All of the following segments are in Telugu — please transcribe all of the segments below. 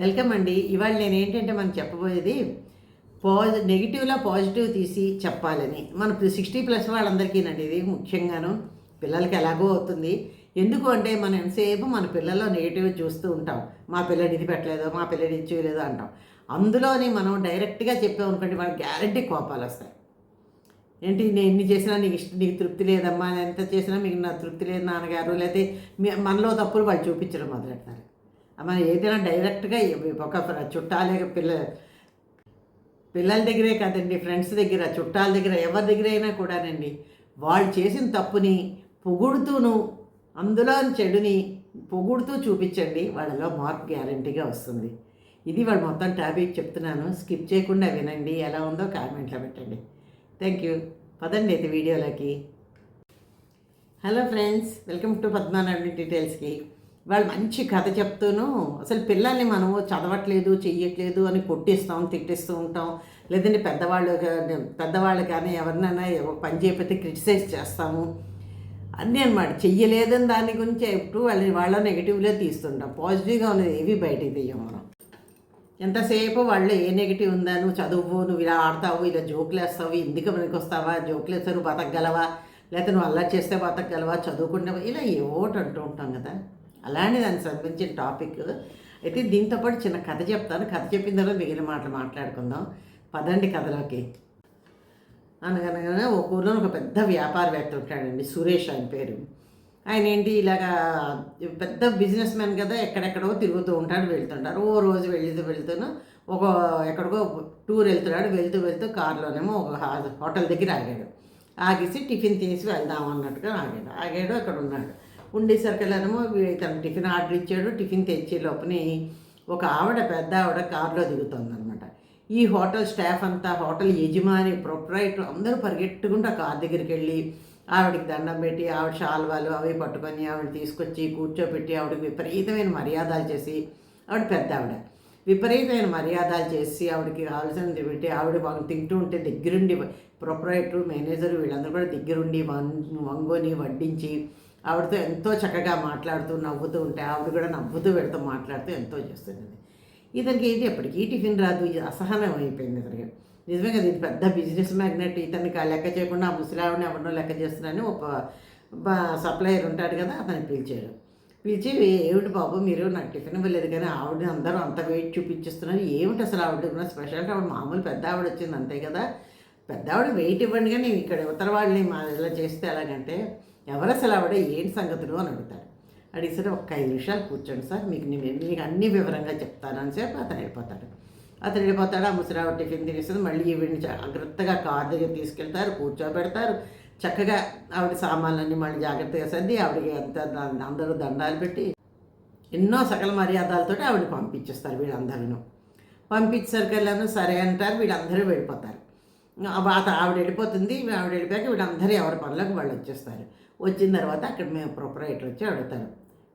వెల్కమ్ అండి. ఇవాళ నేను ఏంటంటే మనం చెప్పబోయేది పాజి నెగిటివ్లో పాజిటివ్ తీసి చెప్పాలని. మన సిక్స్టీ ప్లస్ వాళ్ళందరికీనండి ఇది ముఖ్యంగాను. పిల్లలకి ఎలాగో అవుతుంది. ఎందుకు అంటే మనం ఎంతసేపు మన పిల్లల్లో నెగిటివ్ చూస్తూ ఉంటాం. మా పిల్లడు ఇది పెట్టలేదు మా పిల్లడు ఇది చేయలేదు అంటాం. అందులోని మనం డైరెక్ట్గా చెప్పామనుకోండి మనకి గ్యారంటీ కోపాలు వస్తాయి. ఏంటి నేను ఎన్ని చేసినా నీకు ఇష్టం నీకు తృప్తి లేదమ్మా ఎంత చేసినా మీకు నా తృప్తి లేదు నాన్నగారు లేకపోతే మనలో తప్పులు వాళ్ళు చూపించడం మొదలెడతారు. మనం ఏదైనా డైరెక్ట్గా ఒక చుట్టాలే పిల్ల పిల్లల దగ్గరే కాదండి ఫ్రెండ్స్ దగ్గర చుట్టాల దగ్గర ఎవరి దగ్గర అయినా కూడానండి. వాళ్ళు చేసిన తప్పుని పొగుడుతూను అందులో చెడుని పొగుడుతూ చూపించండి. వాళ్ళలో మార్పు గ్యారంటీగా వస్తుంది. ఇది వాళ్ళు మొత్తం టాపిక్ చెప్తున్నాను. స్కిప్ చేయకుండా వినండి. ఎలా ఉందో కామెంట్లో పెట్టండి. Thank you. పదండి అయితే వీడియోలోకి. హలో ఫ్రెండ్స్ వెల్కమ్ టు పద్మానాయుడు డీటెయిల్స్కి వాళ్ళు మంచి కథ చెప్తూను అసలు పిల్లల్ని మనము చదవట్లేదు చెయ్యట్లేదు అని కొట్టిస్తాం తిట్టిస్తూ ఉంటాం. లేదంటే పెద్దవాళ్ళు పెద్దవాళ్ళు కానీ ఎవరినైనా పని చేయకపోతే క్రిటిసైజ్ చేస్తాము. అన్నీ అనమాట చెయ్యలేదని దాని గురించి ఎప్పుడు వాళ్ళని వాళ్ళ నెగిటివ్లే తీస్తుంటాం. పాజిటివ్గా ఉన్నది ఏవి బయటికి తీయం మనం. ఎంతసేపు వాళ్ళు ఏ నెగిటివ్ ఉందా? నువ్వు చదువు నువ్వు ఇలా ఆడతావు ఇలా జోకులు వేస్తావు ఎందుకు మనకి వస్తావా జోకులు వేస్తే బతకగలవా? లేకపోతే నువ్వు అలా చేస్తే బతకగలవా? చదువుకుంటావా ఇలా ఏవోటి అంటూ ఉంటాం కదా. అలానే దానికి సంబంధించిన టాపిక్ అయితే దీంతో పాటు చిన్న కథ చెప్తాను. కథ చెప్పిన తర్వాత మిగిలిన మాటలు మాట్లాడుకుందాం. పదండి కథలోకి. అనగనగానే ఒక ఊళ్ళో ఒక పెద్ద వ్యాపారవేత్త ఉంటాడండి సురేష్ ఆయన పేరు. ఆయన ఏంటి ఇలాగా పెద్ద బిజినెస్ మ్యాన్ కదా ఎక్కడెక్కడో తిరుగుతూ ఉంటాడు వెళ్తుంటారు ఓ రోజు వెళ్తూ వెళ్తూను ఒక ఎక్కడికో టూర్ వెళ్తున్నాడు. వెళ్తూ వెళ్తూ కారులోనేమో ఒక హోటల్ దగ్గర ఆగాడు. ఆగేసి టిఫిన్ తీసి వెళ్దాం అన్నట్టుగా ఆగాడు. ఆగాడు అక్కడ ఉన్నాడు. ఉండేసరికెళ్ళనేమో తను టిఫిన్ ఆర్డర్ ఇచ్చాడు టిఫిన్ తెచ్చే లోపని ఒక ఆవిడ పెద్ద ఆవిడ కారులో దిగుతుందనమాట ఈ హోటల్ స్టాఫ్ అంతా హోటల్ యజమాని ప్రొపరైటర్ అందరూ పరిగెట్టుకుంటూ ఆ కార్ దగ్గరికి వెళ్ళి ఆవిడకి దండం పెట్టి ఆవిడ షాల్వాలు అవి పట్టుకొని ఆవిడ తీసుకొచ్చి కూర్చోబెట్టి ఆవిడకి విపరీతమైన మర్యాదలు చేసి ఆవిడ పెద్ద ఆవిడ. విపరీతమైన మర్యాదలు చేసి ఆవిడకి కావాల్సినది పెట్టి ఆవిడ వాళ్ళు తింటూ ఉంటే దగ్గరుండి ప్రొపరైటర్ మేనేజర్ వీళ్ళందరూ కూడా దగ్గరుండి వన్ వంగోని వడ్డించి ఆవిడతో ఎంతో చక్కగా మాట్లాడుతూ నవ్వుతూ ఉంటే ఆవిడ కూడా నవ్వుతూ వీడితో మాట్లాడుతూ ఎంతో చేస్తుంది. ఇతనికి ఏంటి ఎప్పటికీ టిఫిన్ రాదు ఇది అసహనం అయిపోయింది ఇతనికి. నిజమే కదా ఇది పెద్ద బిజినెస్ మ్యాగ్నెట్ ఇతనికి లెక్క చేయకుండా ఆ ముసలావిడని ఎవరినో లెక్క చేస్తున్నారని ఒక సప్లయర్ ఉంటాడు కదా అతన్ని పిలిచాడు. పిలిచి ఏమిటి బాబు మీరు నాకు టిఫిన్ ఇవ్వలేదు కానీ ఆవిడ అందరూ అంత వెయిట్ చూపించేస్తున్నారు. ఏమిటి అసలు ఆవిడ స్పెషల్గా స్పెషాలిటీ ఆవిడ మామూలు పెద్ద ఆవిడ వచ్చింది అంతే కదా. పెద్ద ఆవిడ వెయిట్ ఇవ్వండి కానీ ఇక్కడ ఇతర వాళ్ళని మా ఇలా చేస్తే ఎలాగంటే ఎవరు అసలు ఆవిడ ఏంటి సంగతులు అని అడుగుతాడు. అడిగిసరి ఒక్క ఐదు నిమిషాలు కూర్చోండి సార్ మీకు నేను మీకు అన్ని వివరంగా చెప్తాను అని చెప్పి అతను వెళ్ళిపోతాడు. అతను వెళ్ళిపోతాడు ఆ ముసిరావు టిఫిన్ తినేస్తుంది మళ్ళీ ఈవిడిని జాగ్రత్తగా కార్ దగ్గర తీసుకెళ్తారు కూర్చోబెడతారు చక్కగా ఆవిడ సామాన్లన్నీ మళ్ళీ జాగ్రత్తగా సర్ది ఆవిడకి ఎంత అందరూ దండాలు పెట్టి ఎన్నో సకల మర్యాదలతో ఆవిడ పంపించేస్తారు వీళ్ళందరూ పంపించేసరికెళ్ళాను సరే అంటారు వీళ్ళందరూ వెళ్ళిపోతారు. ఆవిడ వెళ్ళిపోతుంది ఆవిడ వెళ్ళిపోయాక వీళ్ళందరూ ఎవరి పనులకు వాళ్ళు వచ్చేస్తారు. వచ్చిన తర్వాత అక్కడ మేము ప్రొపరేటర్ వచ్చి అడుగుతారు.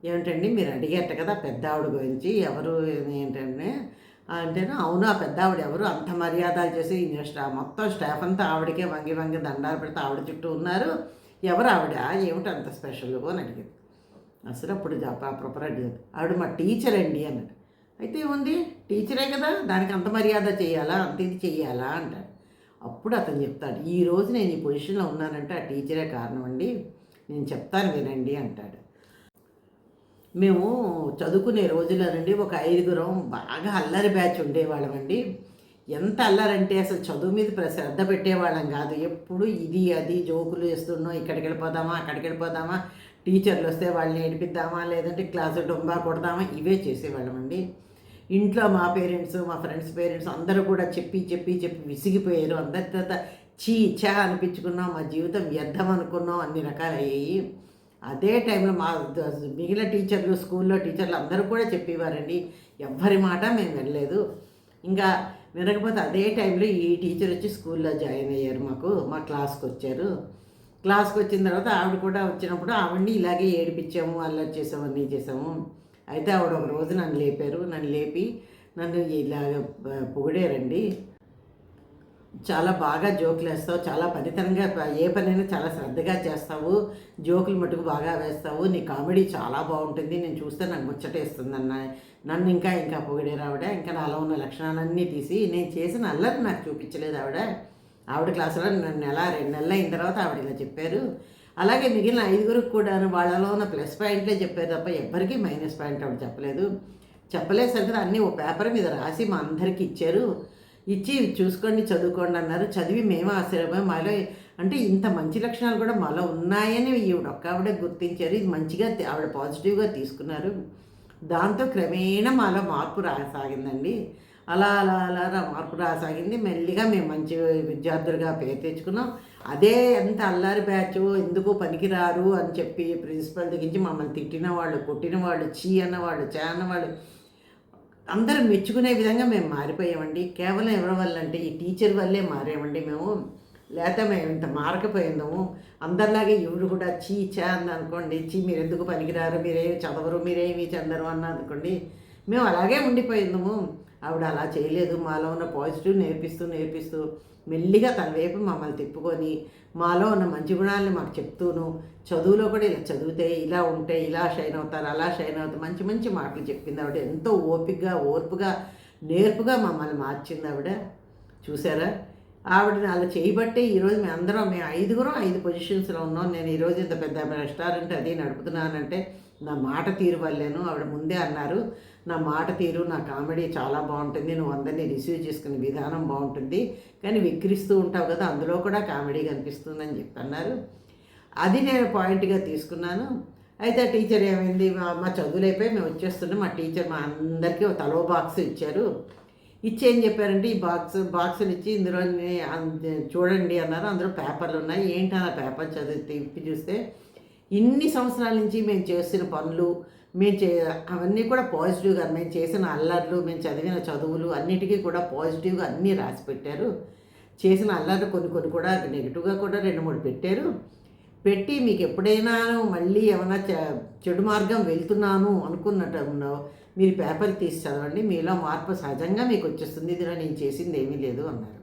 ఏమిటండి మీరు అడిగేట కదా పెద్ద ఆవిడ గురించి ఎవరు ఏంటంటే అంటేనే అవును ఆ పెద్ద ఆవిడ ఎవరు? అంత మర్యాదలు చేసి ఈ స్టా మొత్తం స్టాఫ్ అంతా ఆవిడకే వంగి వంగి దండాలు పెడితే ఆవిడ చుట్టూ ఉన్నారు. ఎవరు ఆవిడ? ఏమిటి అంత స్పెషల్? అని అడిగింది అసలు అప్పుడు ప్రొపరేటర్ ఆవిడ మా టీచర్ అండి అన్నాడు. అయితే ఉంది టీచరే కదా దానికి అంత మర్యాద చేయాలా? అంత ఇది చేయాలా? అంటాడు. అప్పుడు అతను చెప్తాడు. ఈ రోజు నేను ఈ పొజిషన్లో ఉన్నానంటే ఆ టీచరే కారణం అండి. నేను చెప్తాను వినండి అంటాడు. మేము చదువుకునే రోజులోనండి ఒక ఐదుగురం బాగా అల్లరి బ్యాచ్ ఉండేవాళ్ళమండి. ఎంత అల్లరంటే అసలు చదువు మీద ప్ర- శ్రద్ధ పెట్టేవాళ్ళం కాదు. ఎప్పుడు ఇది అది జోకులు వేస్తున్నాం ఇక్కడికి వెళ్ళిపోదామా అక్కడికి వెళ్ళిపోదామా టీచర్లు వస్తే వాళ్ళని ఏడిపిద్దామా లేదంటే క్లాసు డొంబా కొడదామా ఇవే చేసేవాళ్ళమండి. ఇంట్లో మా పేరెంట్స్ మా ఫ్రెండ్స్ పేరెంట్స్ అందరూ కూడా చెప్పి చెప్పి చెప్పి విసిగిపోయారు. అందరి తర్వాత చీ చా అనిపించుకున్నాం మా జీవితం వ్యర్థం అనుకున్నాం అన్ని రకాలు అయ్యాయి అదే టైంలో మా మిగిలిన టీచర్లు స్కూల్లో టీచర్లు అందరూ కూడా చెప్పేవారండి ఎవ్వరి మాట మేము వెళ్ళలేదు ఇంకా వినకపోతే అదే టైంలో ఈ టీచర్ వచ్చి స్కూల్లో జాయిన్ అయ్యారు మాకు మా క్లాస్కి వచ్చారు. క్లాస్కి వచ్చిన తర్వాత ఆవిడ కూడా వచ్చినప్పుడు ఆవిడని ఇలాగే ఏడిపించాము అల్లరి చేసాము అన్నీ చేసాము. అయితే ఆవిడ ఒక రోజు నన్ను లేపారు నన్ను లేపి నన్ను ఇలాగ పొగిడారండి. చాలా బాగా జోకులు వేస్తావు చాలా పనితనంగా ఏ పనైనా చాలా శ్రద్ధగా చేస్తావు జోకులు మటుకు బాగా వేస్తావు నీ కామెడీ చాలా బాగుంటుంది నేను చూస్తే నాకు ముచ్చటేస్తుంది అన్న నన్ను ఇంకా ఇంకా పొగిడేరు ఆవిడ ఇంకా నాలో ఉన్న లక్షణాలన్నీ తీసి నేను చేసిన అల్లరి నాకు చూపించలేదు ఆవిడ. ఆవిడ క్లాసులో నన్ను నెల రెండు నెలలు అయిన తర్వాత ఆవిడ ఇలా చెప్పారు. అలాగే మిగిలిన ఐదుగురికి కూడా వాళ్ళలో ఉన్న ప్లస్ పాయింట్లే చెప్పారు తప్ప ఎవ్వరికీ మైనస్ పాయింట్ ఆవిడ చెప్పలేదు. చెప్పలేసరికి అన్నీ ఓ పేపర్ మీద రాసి మా అందరికీ ఇచ్చారు. ఇచ్చి చూసుకోండి చదువుకోండి అన్నారు. చదివి మేము ఆశ్చర్యపోయి. మాలో అంటే ఇంత మంచి లక్షణాలు కూడా మాలో ఉన్నాయని ఈవిడ ఒక్క ఆవిడ గుర్తించారు. ఇది మంచిగా ఆవిడ పాజిటివ్గా తీసుకున్నారు. దాంతో క్రమేణా మాలో మార్పు రాసాగిందండి. అలా అలా అలా మార్పు రాసాగింది. మెల్లిగా మేము మంచి విద్యార్థులుగా పేరు తెచ్చుకున్నాం. అదే ఎంత అల్లారి బ్యాచ్ ఎందుకు పనికిరారు అని చెప్పి ప్రిన్సిపల్ దగ్గరించి మమ్మల్ని తిట్టిన వాళ్ళు కొట్టిన వాళ్ళు చీ అన్నవాళ్ళు చే అన్నవాళ్ళు అందరూ మెచ్చుకునే విధంగా మేము మారిపోయామండి. కేవలం ఎవరి వల్ల అంటే ఈ టీచర్ వల్లే మారామండి మేము. లేకపోతే మేము ఇంత మారకపోయిందాము. అందరిలాగే ఎవరు కూడా చీ చా అని అనుకోండి చీ మీరు ఎందుకు పనికిరారు? మీరేమి చదవరు? మీరేమి చెందరు? అన్న అనుకోండి మేము అలాగే ఉండిపోయిందము. ఆవిడ అలా చేయలేదు. మాలో ఉన్న పాజిటివ్ నేర్పిస్తూ నేర్పిస్తూ మెల్లిగా తన వైపు మమ్మల్ని తిప్పుకొని మాలో ఉన్న మంచి గుణాలని మాకు చెప్తూను చదువులో కూడా ఇలా చదివితే ఇలా ఉంటే ఇలా షైన్ అవుతారు అలా షైన్ అవుతారు మంచి మంచి మాటలు చెప్పింది ఆవిడ. ఎంతో ఓపికగా ఓర్పుగా నేర్పుగా మమ్మల్ని మార్చింది ఆవిడ. చూసారా? ఆవిడని అలా చేయబట్టే ఈరోజు మేము అందరం మేము ఐదుగురం ఐదు పొజిషన్స్లో ఉన్నాం. నేను ఈరోజు ఇంత పెద్ద రెస్టారెంట్ అది నడుపుతున్నానంటే నా మాట తీరు వల్లేను. ఆవిడ ముందే అన్నారు. నా మాట తీరు నా కామెడీ చాలా బాగుంటుంది. నువ్వు అందరినీ రిసీవ్ చేసుకునే విధానం బాగుంటుంది. కానీ విక్రిస్తూ ఉంటావు కదా అందులో కూడా కామెడీ కనిపిస్తుందని చెప్పి అన్నారు. అది నేను పాయింట్గా తీసుకున్నాను. అయితే ఆ టీచర్ ఏమైంది? మా చదువులు అయిపోయి మేము వచ్చేస్తున్నాం. మా టీచర్ మా అందరికీ ఒక తలో బాక్స్ ఇచ్చారు. ఇచ్చి ఏం చెప్పారంటే ఈ బాక్స్ బాక్సులు ఇచ్చి ఇందులో చూడండి అన్నారు. అందులో పేపర్లు ఉన్నాయి. ఏంటి ఆ పేపర్ చదివి తిప్పి చూస్తే ఇన్ని సంవత్సరాల నుంచి మేము చేస్తున్న పనులు మేము చే అవన్నీ కూడా పాజిటివ్గా మేము చేసిన అల్లర్లు మేము చదివిన చదువులు అన్నిటికీ కూడా పాజిటివ్గా అన్నీ రాసి పెట్టారు. చేసిన అల్లర్లు కొన్ని కొన్ని కూడా నెగిటివ్గా కూడా రెండు మూడు పెట్టారు. పెట్టి మీకు ఎప్పుడైనా మళ్ళీ ఏమైనా చె- చెడు మార్గం వెళ్తున్నాను అనుకున్నట్టు మీరు పేపర్ తీసి చదవండి. మీలో మార్పు సహజంగా మీకు వచ్చేస్తుంది. ఇదిలో నేను చేసింది ఏమీ లేదు అన్నారు.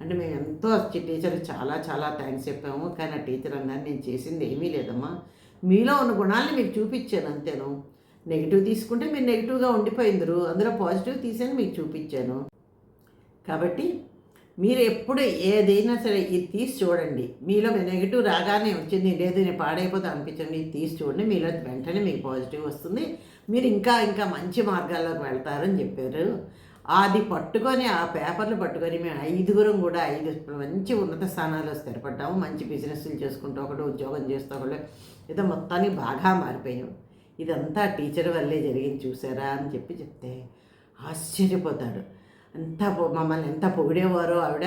అంటే మేము ఎంతో టీచర్ చాలా చాలా థ్యాంక్స్ చెప్పాము. కానీ ఆ టీచర్ అన్నారు నేను చేసింది ఏమీ లేదమ్మా. మీలో ఉన్న గుణాలని మీకు చూపించాను అంతేను. నెగిటివ్ తీసుకుంటే మీరు నెగిటివ్గా ఉండిపోయిందరు. అందులో పాజిటివ్ తీసాను మీకు చూపించాను. కాబట్టి మీరు ఎప్పుడు ఏదైనా సరే ఇది తీసి చూడండి. మీలో నెగిటివ్ రాగానే వచ్చింది లేదు నేను పాడైపోతే అనిపించండి ఇది తీసి చూడండి. మీలో వెంటనే మీకు పాజిటివ్ వస్తుంది. మీరు ఇంకా ఇంకా మంచి మార్గాల్లోకి వెళ్తారని చెప్పారు. అది పట్టుకొని ఆ పేపర్లు పట్టుకొని మేము ఐదుగురం కూడా ఐదు మంచి ఉన్నత స్థానాల్లో స్థిరపడ్డాము. మంచి బిజినెస్లు చేసుకుంటూ ఒకటి ఉద్యోగం చేస్తూ ఒకటి ఏదో మొత్తానికి బాగా మారిపోయాం. ఇదంతా టీచర్ వల్లే జరిగింది చూసారా అని చెప్పి చెప్తే ఆశ్చర్యపోతాడు. అంత పొ- మమ్మల్ని ఎంత పొగిడేవారో ఆవిడ.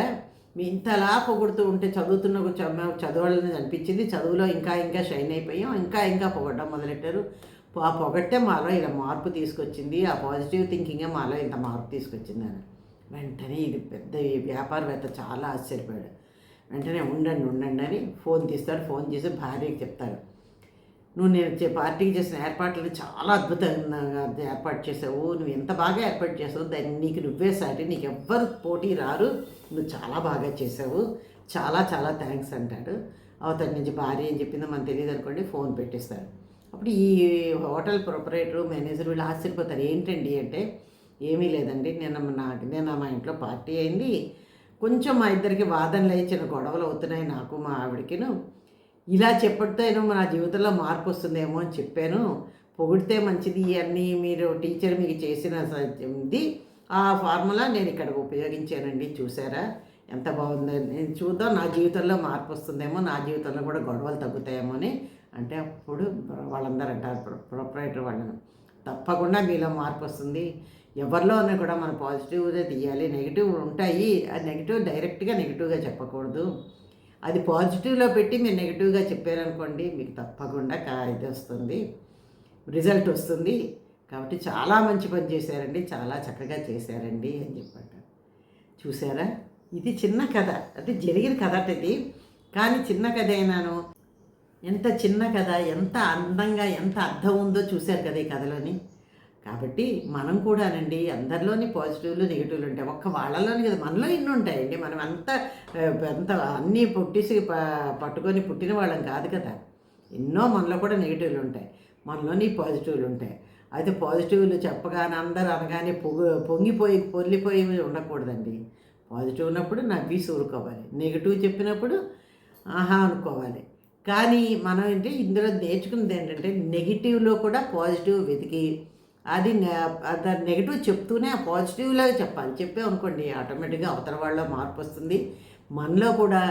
మీ ఇంతలా పొగుడుతూ ఉంటే చదువుతున్న చదవాలని అనిపించింది. చదువులో ఇంకా ఇంకా షైన్ అయిపోయాం. ఇంకా ఇంకా పొగడడం మొదలెట్టారు. ఆ పొగట్టే మాలో ఇలా మార్పు తీసుకొచ్చింది. ఆ పాజిటివ్ థింకింగే మాలో ఇంత మార్పు తీసుకొచ్చింది అని. వెంటనే ఇది పెద్ద వ్యాపారవేత్త చాలా ఆశ్చర్యపోయాడు. వెంటనే ఉండండి ఉండండి అని ఫోన్ తీస్తాడు. ఫోన్ చేసి భార్యకి చెప్తాడు. నువ్వు నేను చే- పార్టీకి చేసిన ఏర్పాట్లను చాలా అద్భుతంగా ఏర్పాటు చేసావు. నువ్వు ఎంత బాగా ఏర్పాటు చేసావు దాన్ని నీకు నువ్వే సాటి నీకు ఎవ్వరు పోటీ రారు. నువ్వు చాలా బాగా చేసావు. చాలా చాలా థ్యాంక్స్ అంటాడు. అవతడి నుంచి భార్య ఏం చెప్పిందో మనకు తెలియదు అనుకోండి ఫోన్ పెట్టేస్తాడు. అప్పుడు ఈ హోటల్ ప్రొపరేటరు మేనేజర్ వీళ్ళు ఆశ్చర్యపోతారు. ఏంటండి అంటే ఏమీ లేదండి. నిన్న నాకు నిన్న మా ఇంట్లో పార్టీ అయింది. కొంచెం మా ఇద్దరికి వాదనలు అయ్యి చిన్న గొడవలు అవుతున్నాయి నాకు మా ఆవిడకిను. ఇలా చెప్పడితే నా జీవితంలో మార్పు వస్తుందేమో అని చెప్పాను. పొగిడితే మంచిది. అన్నీ మీరు టీచర్ మీకు చేసిన ఉంది ఇది ఆ ఫార్ములా నేను ఇక్కడ ఉపయోగించానండి. చూసారా? ఎంత బాగుందని నేను చూద్దాం నా జీవితంలో మార్పు వస్తుందేమో నా జీవితంలో కూడా గొడవలు తగ్గుతాయేమో అని అంటే అప్పుడు వాళ్ళందరూ అంటారు ప్రొపరేటర్ వాళ్ళను. తప్పకుండా మీలో మార్పు వస్తుంది. ఎవరిలో కూడా మనం పాజిటివ్గా తీయాలి. నెగిటివ్ ఉంటాయి. ఆ నెగిటివ్ డైరెక్ట్గా నెగిటివ్గా చెప్పకూడదు. అది పాజిటివ్లో పెట్టి మీరు నెగిటివ్గా చెప్పారనుకోండి మీకు తప్పకుండా కా ఇది వస్తుంది. రిజల్ట్ వస్తుంది. కాబట్టి చాలా మంచి పని చేశారండి. చాలా చక్కగా చేశారండి అని చెప్పాడు చూసారా? ఇది చిన్న కథ. అది జరిగిన కథ అది ఇది. కానీ చిన్న కథ అయినాను. ఎంత చిన్న కథ ఎంత అందంగా ఎంత అర్థం ఉందో చూశారు కదా ఈ కథలోని. కాబట్టి మనం కూడానండి అందరిలోని పాజిటివ్లు నెగిటివ్లు ఉంటాయి. ఒక్క వాళ్ళలోని కదా మనలో ఎన్ని ఉంటాయండి. మనం అంత ఆ, అంత అన్నీ పుట్టేసి ప- పట్టుకొని పుట్టిన వాళ్ళం కాదు కదా. ఎన్నో మనలో కూడా నెగిటివ్లు ఉంటాయి. మనలోని పాజిటివ్లు ఉంటాయి. అయితే పాజిటివ్లు చెప్పగానే అందరూ అనగానే పొగు పొంగిపోయి పొల్లిపోయి ఉండకూడదండి. పాజిటివ్ ఉన్నప్పుడు నవ్వి సూరుకోవాలి. నెగిటివ్ చెప్పినప్పుడు ఆహా అనుకోవాలి. కానీ మనం ఏంటి ఇందులో నేర్చుకున్నది ఏంటంటే నెగిటివ్లో కూడా పాజిటివ్ వెతికి. అది నెగిటివ్ చెప్తూనే ఆ పాజిటివ్లాగా చెప్పాలి. చెప్పే అనుకోండి ఆటోమేటిక్గా అవతల వాళ్ళలో మార్పు వస్తుంది. మనలో కూడా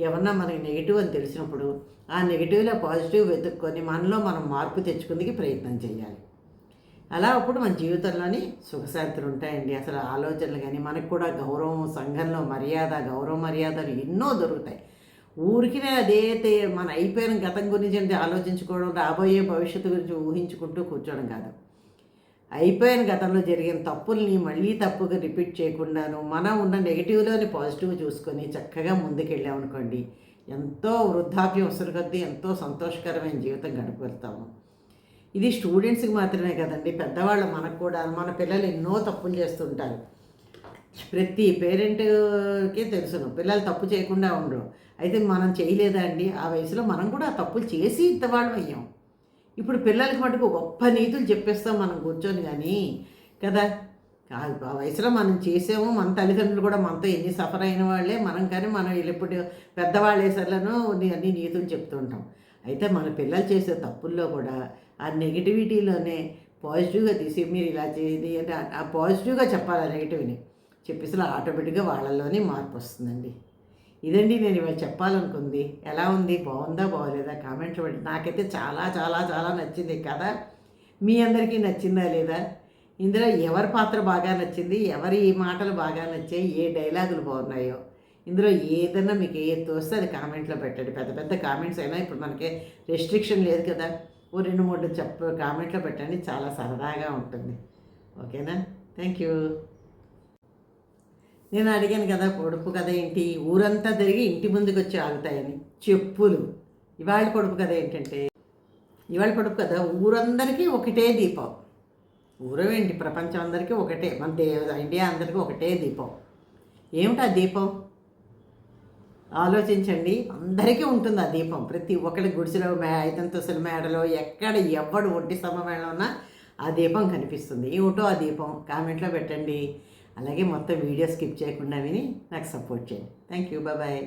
ఏమన్నా మనకి నెగిటివ్ అని తెలిసినప్పుడు ఆ నెగిటివ్లో పాజిటివ్ వెతుక్కొని మనలో మనం మార్పు తెచ్చుకుందికి ప్రయత్నం చేయాలి. అలా అప్పుడు మన జీవితంలోని సుఖశాంతులు ఉంటాయండి. అసలు ఆలోచనలు కానీ మనకు కూడా గౌరవం సంఘంలో మర్యాద గౌరవ మర్యాదలు ఎన్నో దొరుకుతాయి. ఊరికినే అదైతే మన అయిపోయిన గతం గురించి అంటే ఆలోచించుకోవడం రాబోయే భవిష్యత్తు గురించి ఊహించుకుంటూ కూర్చోవడం కాదు. అయిపోయిన గతంలో జరిగిన తప్పుల్ని మళ్ళీ తప్పుగా రిపీట్ చేయకుండాను మనం ఉన్న నెగిటివ్లోని పాజిటివ్ చూసుకొని చక్కగా ముందుకెళ్ళామనుకోండి ఎంతో వృద్ధాప్యం వస్తున్న కొద్దీ ఎంతో సంతోషకరమైన జీవితం గడిపెడతాము ఇది స్టూడెంట్స్కి మాత్రమే కదండి పెద్దవాళ్ళు మనకు కూడా మన పిల్లలు ఎన్నో తప్పులు చేస్తుంటారు ప్రతి పేరెంట్కే తెలుసును పిల్లలు తప్పు చేయకుండా ఉండరు. అయితే మనం చేయలేదా అండి? ఆ వయసులో మనం కూడా తప్పులు చేసి ఇంతవాళ్ళు అయ్యాం ఇప్పుడు పిల్లలకి మటుకు గొప్ప నీతులు చెప్పేస్తాం మనం కూర్చొని కానీ కదా? ఆ వయసులో మనం చేసాము మన తల్లిదండ్రులు కూడా మనతో ఎన్ని సఫర్ అయిన వాళ్ళే మనం కానీ మనం ఇప్పుడు పెద్దవాళ్ళ సర్లను అన్ని నీతులు చెప్తుంటాం అయితే మన పిల్లలు చేసే తప్పుల్లో కూడా ఆ నెగిటివిటీలోనే పాజిటివ్గా తీసి మీరు ఇలా చేయండి అంటే ఆ పాజిటివ్గా చెప్పాలి ఆ నెగిటివ్ని చెప్పేసి ఆటోమేటిక్గా వాళ్ళలోనే మార్పు వస్తుందండి. ఇదండి నేను ఇవాళ చెప్పాలనుకుంది. ఎలా ఉంది? బాగుందా? బాగోలేదా? కామెంట్ పెట్టి నాకైతే చాలా చాలా చాలా నచ్చింది కదా. మీ అందరికీ నచ్చిందా లేదా? ఇందులో ఎవరి పాత్ర బాగా నచ్చింది? ఎవరి మాటలు బాగా నచ్చాయి? ఏ డైలాగులు బాగున్నాయో? ఇందులో ఏదైనా మీకు ఏది తోస్తే అది కామెంట్లో పెట్టండి. పెద్ద పెద్ద కామెంట్స్ అయినా ఇప్పుడు మనకి రెస్ట్రిక్షన్ లేదు కదా. ఓ రెండు మూడు చెప్ప కామెంట్లో పెట్టండి. చాలా సరదాగా ఉంటుంది. ఓకేనా? థ్యాంక్ యూ నేను అడిగాను కదా పొడుపు కథ ఏంటి? ఊరంతా తిరిగి ఇంటి ముందుకు వచ్చి ఆగుతాయని. చెప్పులు. ఇవాళ పొడుపు కథ ఏంటంటే ఇవాళ పొడుపు కథ ఊరందరికీ ఒకటే దీపం. ఊరవేంటి ప్రపంచం అందరికీ ఒకటే. మన దే ఇండియా అందరికీ ఒకటే దీపం. ఏమిటా దీపం? ఆలోచించండి. అందరికీ ఉంటుంది ఆ దీపం. ప్రతి ఒక్కరి గుడిసెలో మే ఐదంతస్తుల మేడలో ఎక్కడ ఎవడు ఒంటి సమయంలో ఉన్నా ఆ దీపం కనిపిస్తుంది. ఏమిటో ఆ దీపం? కామెంట్లో పెట్టండి. అలాగే మొత్తం వీడియో స్కిప్ చేయకుండా విని నాకు సపోర్ట్ చేయండి. Thank you bye